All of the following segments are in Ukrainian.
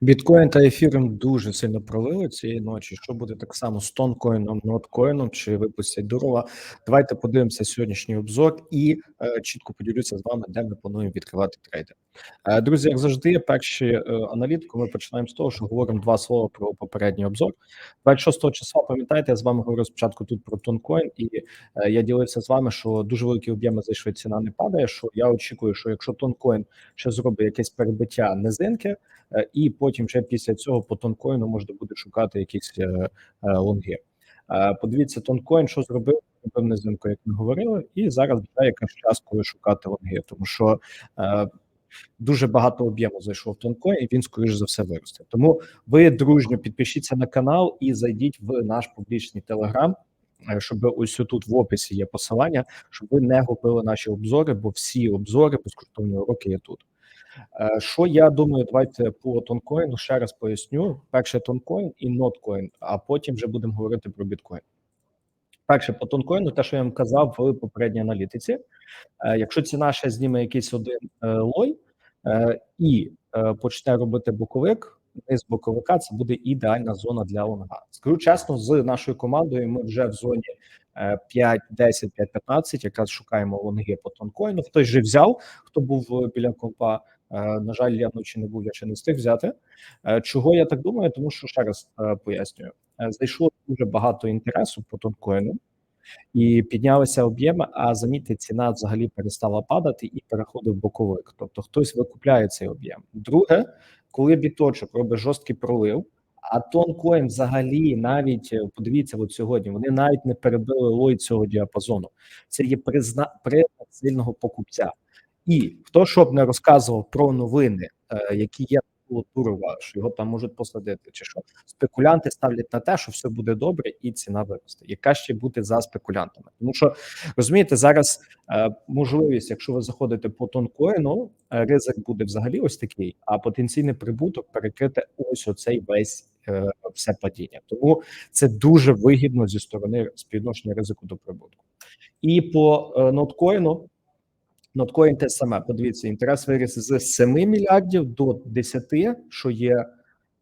Біткоін та ефіром дуже сильно пролили цієї ночі. Що буде так само з тонкоїном, ноткоїном чи випустять дурова? Давайте подивимося сьогоднішній обзор і е, чітко поділюся з вами, де ми плануємо відкривати трейди. Е, друзі, як завжди, перші е, аналітику. Ми починаємо з того, що говоримо два слова про попередній обзор. 26 числа, пам'ятаєте, я з вами говорив спочатку тут про тонкоін, і е, я ділився з вами, що дуже великі об'єми зайшли, ціна не падає. Що я очікую, що якщо тонкоін ще зробить якесь перебиття низинки. Е, і потім вже після цього по тонкоїну можна буде шукати якісь е, е, лонги. Подивіться, тонкоін, що зробив робив низинку, як ми говорили, і зараз вже якраз час, коли шукати лонги, тому що дуже багато об'єму зайшов в і він скоріш за все виросте. Тому ви дружньо підпишіться на канал і зайдіть в наш публічний телеграм. Щоб ось тут в описі є посилання, щоб ви не губили наші обзори, бо всі обзори безкоштовні уроки є тут. Е, що я думаю, давайте по тонкоїну ще раз поясню: перше тонкоін і ноткоін, а потім вже будемо говорити про біткоін. Перше по тонкоїну, те, що я вам казав в попередній аналітиці. Е, якщо ціна ще зніме якийсь один е, лой і почне робити боковик. З боковика це буде ідеальна зона для лонга. Скажу чесно, з нашою командою ми вже в зоні 5, 10, 5, 15, якраз шукаємо лонги по тонкоїну. Хтось вже взяв, хто був біля компа. Е, на жаль, я вночі не був, я ще не встиг взяти. Е, чого я так думаю? Тому що ще раз е, пояснюю: зайшло дуже багато інтересу по тонкоїну. І піднялися об'єми, а замітьте, ціна взагалі перестала падати і переходив боковик. Тобто хтось викупляє цей об'єм. Друге, коли біточок робить жорсткий пролив, а тонкоін взагалі навіть подивіться, от сьогодні вони навіть не перебили лой цього діапазону. Це є призна признак сильного покупця. І хто щоб не розказував про новини, е, які є Турова, що його там можуть посадити, чи що спекулянти ставлять на те, що все буде добре, і ціна виросте. Яка ще бути за спекулянтами? Тому що розумієте, зараз е, можливість, якщо ви заходите по тонкоїну, е, ризик буде взагалі ось такий, а потенційний прибуток перекрити ось оцей весь е, все падіння. Тому це дуже вигідно зі сторони співвідношення ризику до прибутку. І по е, ноткоїну. Ноткоін те саме. Подивіться, інтерес виріс з 7 мільярдів до 10, що є е,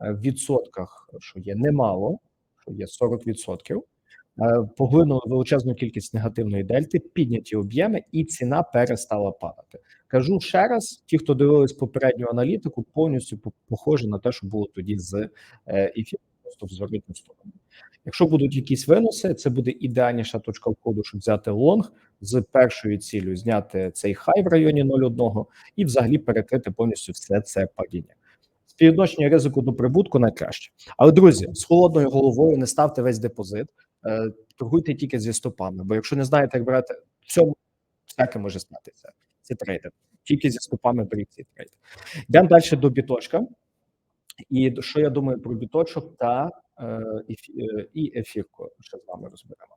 в відсотках, що є немало, що є 40%. Е, поглинули величезну кількість негативної дельти, підняті об'єми, і ціна перестала падати. Кажу ще раз: ті, хто дивились попередню аналітику, повністю похоже на те, що було тоді з е, ефіром, просто в зворотню сторону. Якщо будуть якісь виноси, це буде ідеальніша точка входу, щоб взяти лонг з першою цілею зняти цей хай в районі 0,1 і взагалі перекрити повністю все це падіння. Співвідношення ризику до прибутку найкраще. Але друзі, з холодною головою не ставте весь депозит, е, торгуйте тільки зі стопами. Бо якщо не знаєте, як брати в цьому всяке може статися. Це трейдер. Тільки зі стопами беріть цей трейд. Йдемо далі до біточка. І що я думаю про біточок та е, і ефірку, що з вами розберемо.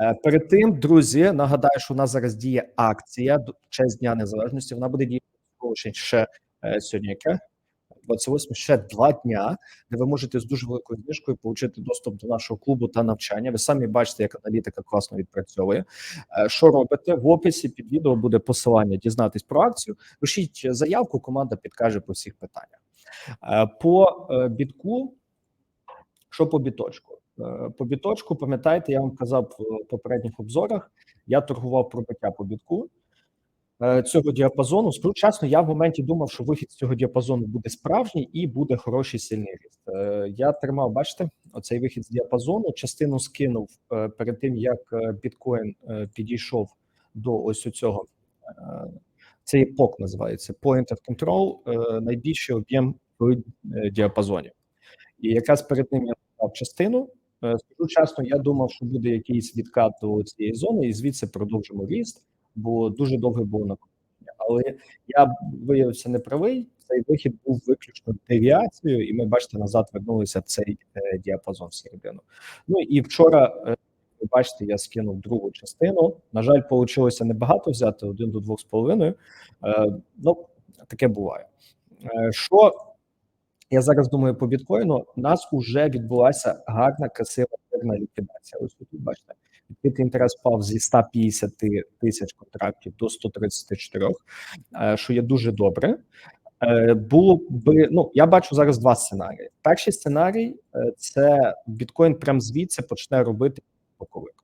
Е, перед тим, друзі, нагадаю, що у нас зараз діє акція в честь Дня Незалежності. Вона буде діяти ще е, сьогодні. яке? 28 ще два дня, де ви можете з дуже великою знижкою отримати доступ до нашого клубу та навчання. Ви самі бачите, як аналітика класно відпрацьовує. Е, що робите в описі під відео буде посилання дізнатись про акцію. Пишіть заявку, команда підкаже по всіх питаннях. По бітку, що по біточку? Е, по біточку, пам'ятаєте, я вам казав в попередніх обзорах, я торгував пробиття по бітку е, цього діапазону. Скажу чесно, я в моменті думав, що вихід з цього діапазону буде справжній і буде хороший сильний ріст. Е, я тримав, бачите, оцей вихід з діапазону. Частину скинув перед тим, як біткоін підійшов до ось цього. Це є POC називається Point of Control, найбільший об'єм в діапазоні. І якраз перед ним я дав частину. Е, скажу чесно, я думав, що буде якийсь відкат до цієї зони, і звідси продовжимо ріст, бо дуже довго було накоплення. Але я виявився неправий. Цей вихід був виключно девіацією, і ми бачите, назад вернулися цей е, діапазон всередину. Ну і вчора, е, ви бачите, я скинув другу частину. На жаль, вийшло небагато взяти один до двох з половиною. Ну таке буває. Що я зараз думаю по біткоїну. У нас вже відбулася гарна, красива ліквідація. Ось тут бачите, відкритий інтерес впав зі 150 тисяч контрактів до 134, е, що є дуже добре. Е, було би ну я бачу зараз два сценарії. Перший сценарій е, це біткоін прям звідси почне робити боковик.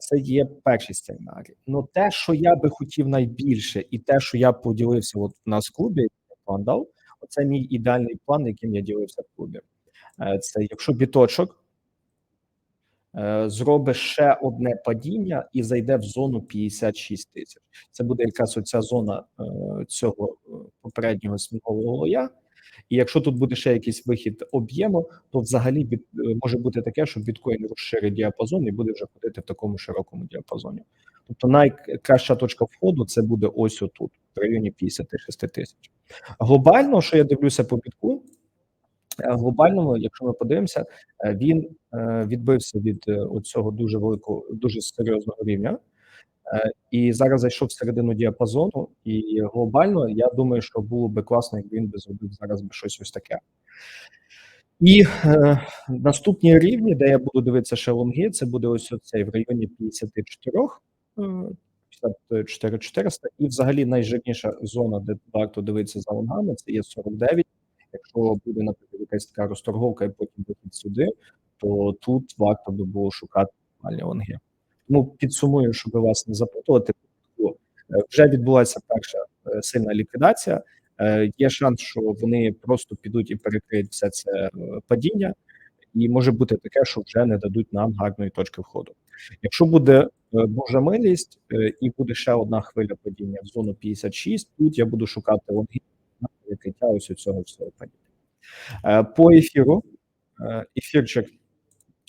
Це є перший сценарій. Ну те, що я би хотів найбільше, і те, що я поділився, от у нас в клубі я Оце мій ідеальний план, яким я ділився в клубі. Е, Це якщо біточок е, зробить ще одне падіння і зайде в зону 56 тисяч. Це буде якраз оця зона е, цього попереднього смігового лоя. І якщо тут буде ще якийсь вихід об'єму, то взагалі може бути таке, що біткоін розширить діапазон і буде вже ходити в такому широкому діапазоні. Тобто найкраща точка входу це буде ось отут, в районі 56 тисяч. Глобально, що я дивлюся по бітку, е, глобальному, якщо ми подивимося, е, він е, відбився від оцього дуже великого, дуже серйозного рівня. І зараз зайшов всередину діапазону, і глобально я думаю, що було би класно, якби він би зробив зараз би щось ось таке. І е, наступні рівні, де я буду дивитися ще лонги, це буде ось оцей в районі 54, е, 54 400, і взагалі найжирніша зона, де варто дивитися за лонгами, це є 49. Якщо буде, наприклад, якась така розторговка і потім вихід сюди, то тут варто би було шукати нормальні лонги. Тому підсумую, щоб вас не запутувати. Е, Вже відбулася перша е, сильна ліквідація. Е, Є шанс, що вони просто підуть і перекриють все це падіння, і може бути таке, що вже не дадуть нам гарної точки входу. Якщо буде е, Божа милість е, і буде ще одна хвиля падіння в зону 56, тут я буду шукати лонги на перекриття ось цього всього падіння. Е, По ефіру, е, ефірчик,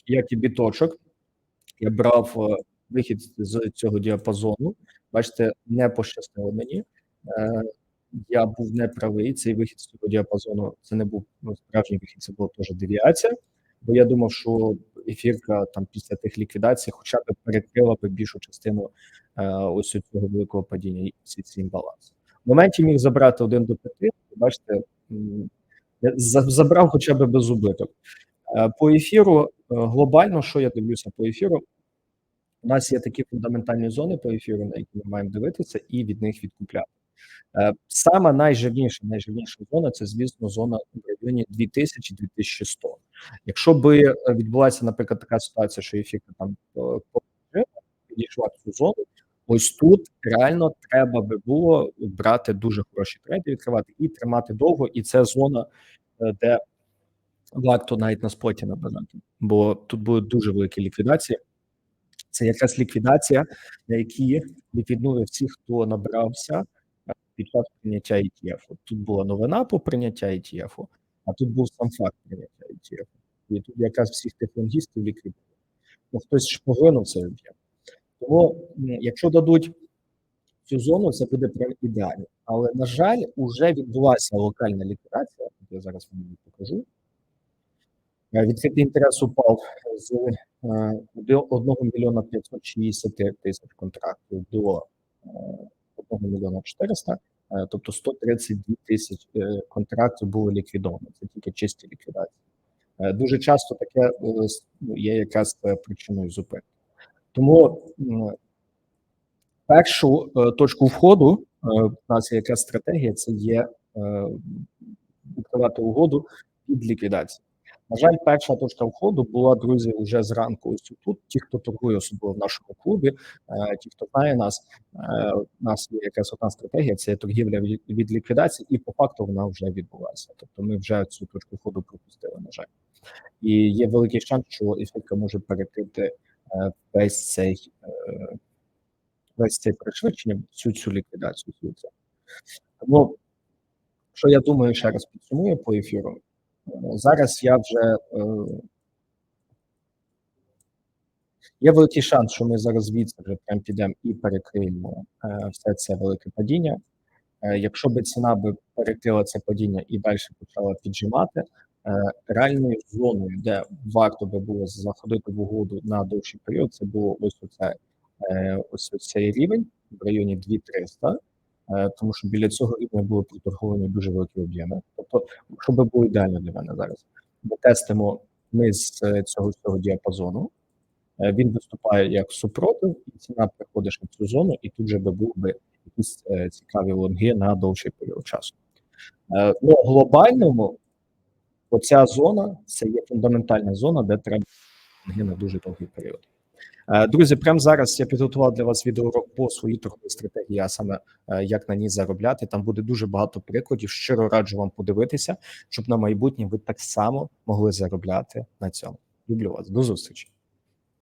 як і біточок, я брав е, вихід з цього діапазону. Бачите, не пощастило мені. Е, Я був неправий. Цей вихід з цього діапазону це не був ну, справжній вихід, це була теж девіація. Бо я думав, що ефірка там після тих ліквідацій, хоча б перекрила би більшу частину е, ось цього великого падіння і всі ці. В моменті міг забрати один до п'яти. Бачите, забрав хоча б без убиток. Е, По ефіру е, глобально, що я дивлюся по ефіру, у нас є такі фундаментальні зони по ефіру, на які ми маємо дивитися, і від них відкупляти. Е, Саме найжирніша, найжирніша зона це, звісно, зона в районі 2000-2100. Якщо би е, відбулася, наприклад, така ситуація, що ефірка там е, підійшла в цю зону, ось тут реально треба би було брати дуже хороші трейди, відкривати і тримати довго. І це зона, де варто навіть на споті набирати, бо тут будуть дуже великі ліквідації. Це якраз ліквідація, на які ліквіднує всіх, хто набрався під час прийняття ETF. Тут була новина по прийняття ETF, а тут був сам факт прийняття ETF. І тут якраз всіх тих лонгістів ліквідує. Ну, хтось шпоглинув цей об'єм. Тому, якщо дадуть цю зону, це буде прям ідеально. Але, на жаль, вже відбулася локальна ліквідація. Я зараз вам покажу. Е, Відкритий інтерес упав з е, 1 мільйона 560 тисяч контрактів до е, 1 мільйона 400, е, тобто 132 тисяч е, контрактів було ліквідовано. Це тільки чисті ліквідації. Е, Дуже часто таке ну, є якраз причиною зупинки. Тому першу точку входу в нас є якраз стратегія, це є відкривати угоду під ліквідацію. На жаль, перша точка входу була, друзі, вже зранку. Ось тут. Ті, хто торгує особливо в нашому клубі, е, ті, хто знає нас, е, у нас є якась одна стратегія, це торгівля від, від ліквідації, і по факту вона вже відбулася. Тобто ми вже цю точку входу пропустили, на жаль. І є великий шанс, що ефірка може перекрити е, весь цей весь цей пришвидшення, всю цю ліквідацію. всю. Тому, що я думаю, ще раз підсумую по ефіру. Зараз я вже е, є великий шанс, що ми зараз звідси вже прям підемо і перекриємо е, все це велике падіння. Е, Якщо би ціна би перекрила це падіння і далі почала піджимати, реальною зоною, де варто би було заходити в угоду на довший період, це було ось оце ось цей рівень в районі 2300, е, тому що біля цього рівня були проторговані дуже великі об'єми. Тобто, що би було ідеально для мене зараз, ми тестимо ми з е, цього цього діапазону. Е, Він виступає як супротив, і ціна приходиш на цю зону, і тут же би був би якісь е, цікаві лонги на довший період часу. Ну, глобальному оця зона це є фундаментальна зона, де треба лонги на дуже довгий період. Е, Друзі, прямо зараз я підготував для вас відеоурок по своїй торговій стратегії, а саме е, як на ній заробляти. Там буде дуже багато прикладів. Щиро раджу вам подивитися, щоб на майбутнє ви так само могли заробляти на цьому. Люблю вас. До зустрічі.